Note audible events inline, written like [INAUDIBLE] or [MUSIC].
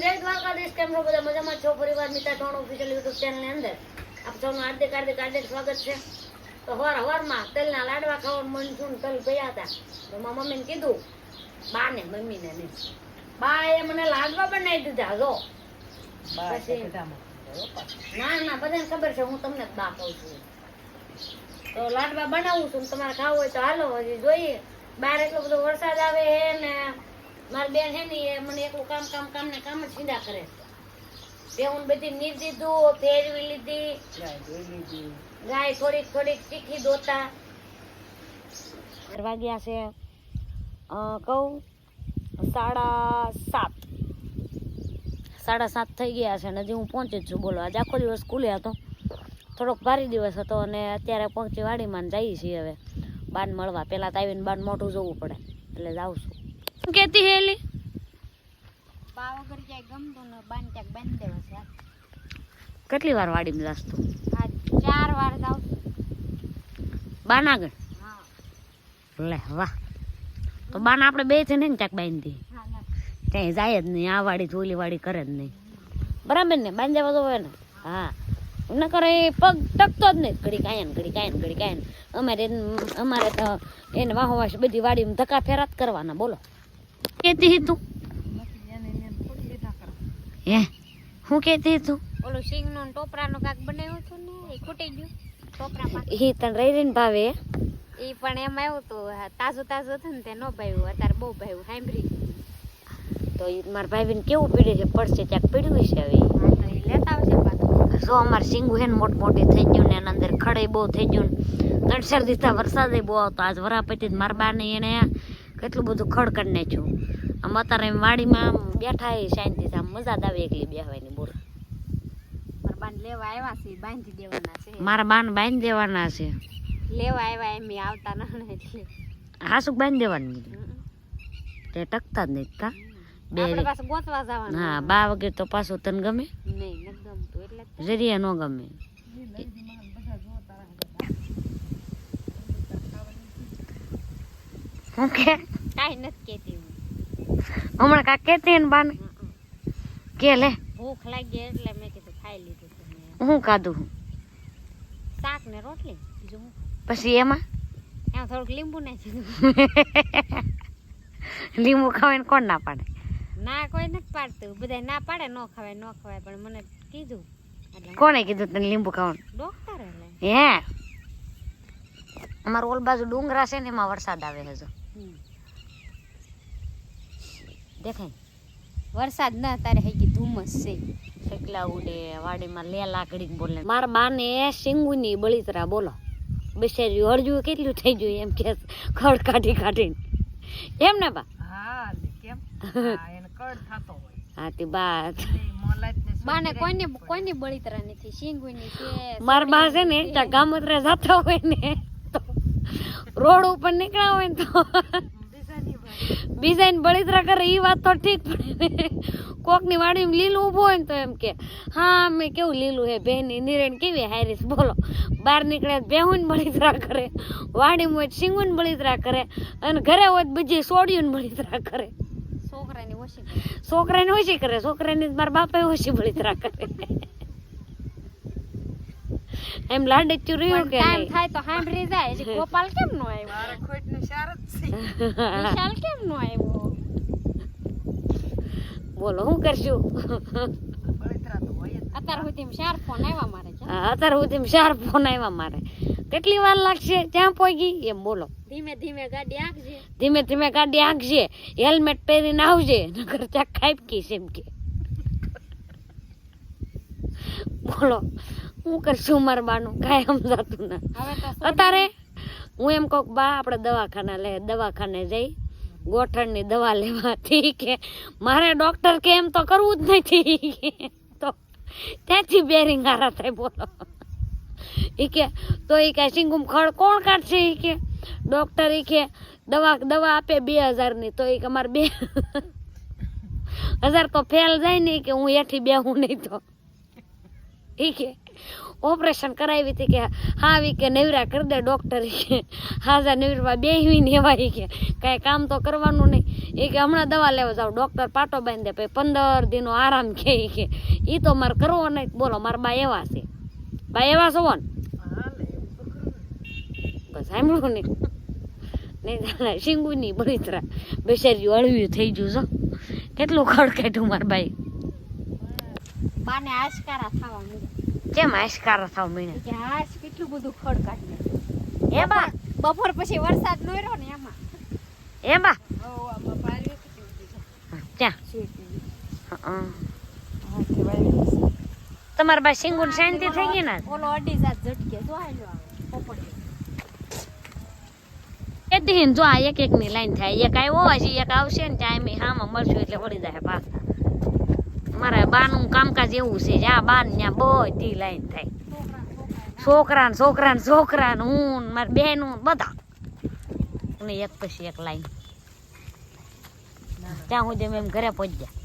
જય દ્વારકાધીશ કેમ છો બધા મજામાં? છો પરિવાર મિતા ત્રણ ઓફિશિયલ યુટ્યુબ ચેનલની અંદર. આપ સૌનું હાર્દિક હાર્દિક હાર્દિક સ્વાગત છે. તો હવાર હવારમાં તલના લાડવા ખાવાનું મન છું તલ ગયા હતા. તો મારા મમ્મીને કીધું બા ને મમ્મીને ને બા એ મને લાડવા બનાવી દીધા જો. પછી ના ના બધાને ખબર છે હું તમને જ બા કહું છું. તો લાડવા બનાવું છું તમારે ખાવું હોય તો હાલો હજી જોઈએ. બહાર એટલો બધો વરસાદ આવે હે ને મારી બેન છે ને એ મને એકલું કામ કામ કામ ને કામ જ સીધા કરે. તે હું બધી નીર દીધું ફેરવી લીધી. ગાય થોડીક થોડીક તીખી દોતા. વાગ્યા છે. અ, કહું સાડા સાત. સાડા સાત થઈ ગયા છે અને હજી હું પહોંચી જ છું બોલો આજે આખો દિવસ સ્કૂલે હતો. થોડોક ભારી દિવસ હતો અને અત્યારે પહોંચી વાડીમાં જઈએ છીએ હવે. બાન મળવા. પહેલાં તો આવીને બાન મોઢું જોવું પડે. એટલે જાઉં છું. શું કહેતી હે એલી? બા વગર ક્યાંય ગમતું ને બાન ત્યાં બાંધી દેવો છે. કેટલી વાર વાડીમાં જાસ તું? આ ચાર વાર જાવ બાન આગળ હા. લે વાહ. તો બાન આપણે બે છે ને ક્યાંક બાંધી ક્યાંય જાય જ નહીં આ વાડી ઓલી વાડી કરે જ નહીં. બરાબર ને? બાંધ્યા તો હોય ને? હા. ન કરે એ પગ ટકતો જ નહીં. ઘડી કાંઈ ને ઘડી કાંઈ ને ઘડી કાંઈ ને. અમારે અમારે તો એને વાહો વાસ બધી વાડીમાં ધક્કા ફેરાત કરવાના બોલો. કેતી તું? હે? હું કેતી હતી તું? ઓલું સિંગનું ટોપરાનું કાક બનાવ્યો હતો ને એ ખૂટી ગયું ટોપરામાં એ તને રહી રહીને ભાવે? એ પણ એમાં આવ્યું હતું તાજો તાજો હતો ને તે ન ભાવ્યું અત્યારે બહુ ભાવ્યું સાંભળી તો એ મારા ભાઈને કેવું પીડે છે? પડશે ક્યાંક પીડ્યું છે હવે તો એ લેતા આવશે પાછું. જો અમારે સિંગુ હેન ને મોટ મોટી થઈ ગયું ને એના અંદર ખડે બહુ થઈ ગયું ને ત્રણ ચાર દિવસ વરસાદ બહુ આવતો. આજ વરાપતિ મારા બાને એને કેટલું બધું ખડ કરી નાખ્યું. આમ અત્યારે એમ વાડીમાં આમ બેઠા એ શાંતિથી આમ મજા જ આવે એકલી બેહવાની બોલ. મારા બાન લેવા આવ્યા છે બાંધી દેવાના છે. મારા બાને બાંધી દેવાના છે. લેવા આવ્યા એમ આવતા ન એટલે. હાસુક બાંધી દેવાની તે ટકતા જ નહીં તા બે પાછું ગોતવા જવાનું હા બા વગેરે તો પાછું તને ગમે? નહીં ગમતું એટલે જરીયા ન ગમે. હું કે કાંઈ નથી કહેતી હું. હમણાં કાંક કહેતી ને બાને? કે લે. ભૂખ લાગી એટલે મેં કીધું ખાઈ લીધું હું કાધું હું? શાક ને રોટલી? બીજું પછી એમાં? એમાં થોડુંક લીંબુ નાખી [LAUGHS] લીંબુ ખાવાય કોણ ના પાડે? ના કોઈ નથી પાડતું. બધા ના પાડે ન ખવાય ન ખવાય. પણ મને કીધું. કોણે કીધું તને લીંબુ ખાવાનું? ડોક્ટર હે? અમારું ઓલ બાજુ ડુંગરા છે ને એમાં વરસાદ આવે હજુ. દેખાય. વરસાદ ના તારે હજી ધુમ્મસ છે. શકલા ઉડે વાડીમાં લે લાકડી બોલે. મારા બાને સિંગુની બળીતરા બોલો. બિચારી હળજુ કેટલું થઈ ગયું એમ કે ખડ કાઢી કાઢીને. એમ ને બા? હા તે બા બાને કોઈને કોઈની બળીતરા નથી સિંગુની છે મારા બા છે ને ત્યાં ગામત્રે જાતો હોય ને. રોડ ઉપર નીકળ્યા હોય ને તો. બીજા બળિતરા કરે એ વાત તો ઠીક પડે કોકની વાડીમાં લીલું ઊભું હોય ને તો એમ કે હા મેં કેવું લીલું હે બેની નિરેણ કેવી હારીસ બોલો. બહાર નીકળે બેહું બળિતરા કરે વાડીમાં હોય સિંગુ બળિતરા કરે અને ઘરે હોય બીજી સોડિયું બળિતરા કરે. છોકરાની ઓછી છોકરાને ઓછી કરે છોકરાની મારા બાપા ઓછી બળિતરા કરે. એમ લાડે રહ્યું કે ટાઈમ થાય તો સાંભળી જાય. એટલે ગોપાલ કેમ નો આવ્યો? વિશાલ કેમ નો આવ્યો? બોલો હું કરશું? અત્યાર સુધી શાર ફોન આવ્યા મારે છે હા, અત્યાર સુધી ચાર ફોન આવ્યા મારે. કેટલી વાર લાગશે? ત્યાં પહોંચી એમ બોલો. ધીમે ધીમે ગાડી આંકજે ધીમે ધીમે ગાડી આંખજે હેલ્મેટ પહેરીને આવજે નકર ત્યાં ખાઈપકીશ એમ કે. બોલો. હું કરશું મારા બાનું? કાંઈ સમજાતું ના. અત્યારે હું એમ કહું બા આપણે દવાખાના લે દવાખાને જઈ ગોઠણની દવા લેવાથી કે મારે ડોક્ટર કે એમ તો કરવું જ નથી. તો ત્યાંથી બેરિંગ હારા થાય બોલો. એ કે તો એ કે સિંગુમ ખડ કોણ કાઢશે? એ કે ડોક્ટર એ કે દવા દવા આપે બે હજારની. તો એ કે મારે બે હજાર તો ફેલ જાય ને કે હું એઠી બેહું નહીં તો. એ કે ઓપરેશન કરાવી હતી કે હા ઈ કે નવરા કરી દે ડૉક્ટર કે હાજા નવરા બેહવી ને કે. કાંઈ કામ તો કરવાનું નહીં. એ કે હમણાં દવા લેવા જાવ ડૉક્ટર પાટો બાંધી દે પછી પંદર દિનો આરામ કે કે. એ તો મારે કરવો નહીં. બોલો, મારા બા એવા છે. બા એવા છો ને બસ સાંભળ્યું ને. નહીં તારા શીંગુની બળીતરા બેસારી અળવ્યું થઈ ગયું છો. કેટલું ખડ કાઢ્યું મારા બાઈ બાને આશકારા થવા મળ્યા કેમ આશકાર થાવ મહિને કે હાશ કેટલું બધું ખડ કાઢી એ બા. બપોર પછી વરસાદ નો રહ્યો ને એમાં. એ બા. ઓ આમાં તમારા બા શીંગુન શાંતિ થઈ ગઈ ને ઓલો અઢી જાત ઝટકે જો આવ્યો એ દીન જો આ એક એક ની લાઈન થાય. એક આવ્યો હજી એક આવશે ને ત્યાં એમ હામાં મળશું એટલે વળી જાય પાછા. મારા બાનું કામકાજ એવું છે જ્યાં બાન ત્યાં બધી લાઈન થાય. છોકરા ને છોકરા ને છોકરા ને હું, મારી બેન બધા. અને એક પછી એક લાઈન ત્યાં સુધી એમ ઘરે પહોંચ્યા. કોણ